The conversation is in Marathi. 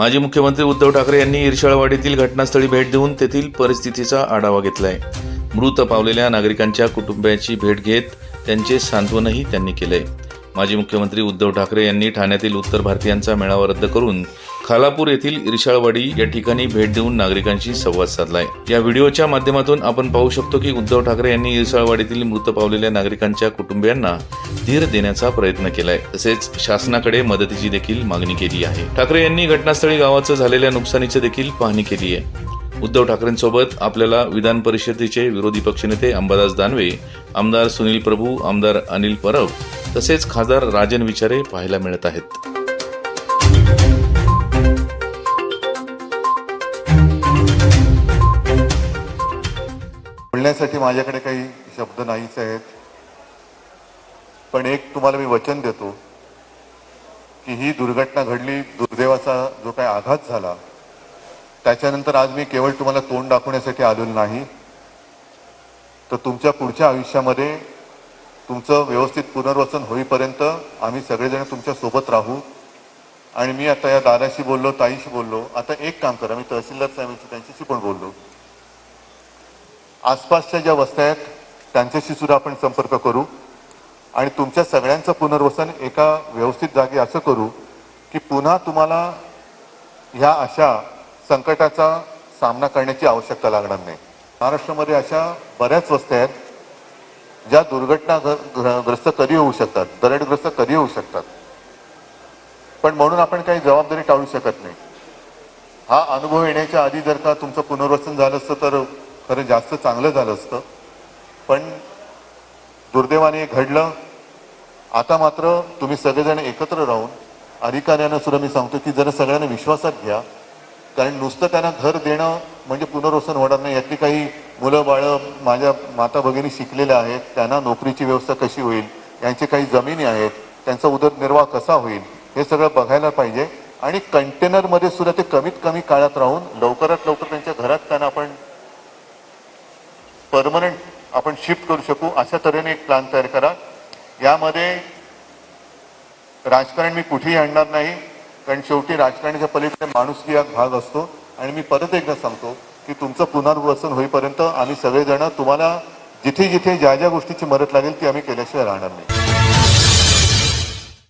माजी मुख्यमंत्री उद्धव ठाकरे यांनी इरशाळवाडीतील घटनास्थळी भेट देऊन तेथील परिस्थितीचा आढावा घेतलाय. मृत पावलेल्या नागरिकांच्या कुटुंबियांची भेट घेत त्यांचे सांत्वनही त्यांनी केले माजी मुख्यमंत्री उद्धव ठाकरे यांनी ठाण्यातील उत्तर भारतीयांचा मेळावा रद्द करून खालापूर येथील इरशाळवाडी या ठिकाणी भेट देऊन नागरिकांशी संवाद साधलाय. या व्हिडिओच्या माध्यमातून आपण पाहू शकतो की उद्धव ठाकरे यांनी इरशाळवाडीतील मृत पावलेल्या नागरिकांच्या कुटुंबियांना धीर देण्याचा प्रयत्न केलाय. तसेच शासनाकडे मदतीची देखील मागणी केली आहे. ठाकरे यांनी घटनास्थळी गावाचं झालेल्या नुकसानीची देखील पाहणी केली आहे. उद्धव ठाकरेंसोबत आपल्याला विधान परिषदेचे विरोधी पक्षनेते अंबादास दानवे आमदार सुनील प्रभू आमदार अनिल परब तसेच खासदार राजन विचारे पाहायला मिळत आहेत. बोलण्यासाठी माझ्याकडे काही शब्द नाहीच आहेत. पण एक तुम्हाला मी वचन देतो की ही दुर्घटना घडली दुर्दैवाचा जो काही आघात झाला त्याच्यानंतर आज मी केवळ तुम्हाला तोंड दाखवण्यासाठी आलेलो नाही. तर तुमच्या पुढच्या आयुष्यामध्ये तुमचं व्यवस्थित पुनर्वसन होईपर्यंत आम्ही सगळेजण तुमच्यासोबत राहू. आणि मी आता या दादाशी बोललो ताईशी बोललो. आता एक काम करा मी तहसीलदार साहेबांशी त्यांच्याशी पण बोललो. आसपासच्या ज्या वस्त्या आहेत त्यांच्याशी सुद्धा आपण संपर्क करू. आणि तुमच्या सगळ्यांचं पुनर्वसन एका व्यवस्थित जागी असं करू की पुन्हा तुम्हाला ह्या अशा संकटाचा सामना करण्याची आवश्यकता लागणार नाही. महाराष्ट्रामध्ये अशा बऱ्याच वस्त्या आहेत ज्या दुर्घटना ग्रस्त कधी होऊ शकतात दरडग्रस्त कधी होऊ शकतात. पण म्हणून आपण काही जबाबदारी टाळू शकत नाही. हा अनुभव येण्याच्या आधी जर का तुमचं पुनर्वसन झालं असतं तर खरं जास्त चांगलं झालं असतं. पण दुर्दैवाने घडलं. आता मात्र तुम्ही सगळेजण एकत्र राहून अधिकाऱ्यांना सुद्धा मी सांगतो की जरा सगळ्यांना विश्वासात घ्या. कारण नुसतं त्यांना घर देणं म्हणजे पुनर्वसन होणार नाही. यातली काही मुलं बाळं माझ्या माता भगिनी शिकलेल्या आहेत. त्यांना नोकरीची व्यवस्था कशी होईल? यांची काही जमिनी आहेत. त्यांचा उदरनिर्वाह कसा होईल? हे सगळं बघायला पाहिजे. आणि कंटेनरमध्ये सुद्धा ते कमीत कमी काळात राहून लवकरात लवकर त्यांच्या घरात त्यांना आपण परमनंट आपण शिफ्ट करू शकू. अशा तऱ्हेने एक प्लॅन तयार करा. यामध्ये राजकारण मी कुठेही आणणार नाही. कारण शेवटी राजकारणाच्या पलीकडे माणुसकी हा भाग असतो. आणि मी परत एकदा सांगतो की तुमचं पुनर्वसन होईपर्यंत आम्ही सगळेजण तुम्हाला जिथे जिथे ज्या ज्या गोष्टीची मदत लागेल ती आम्ही केल्याशिवाय राहणार नाही.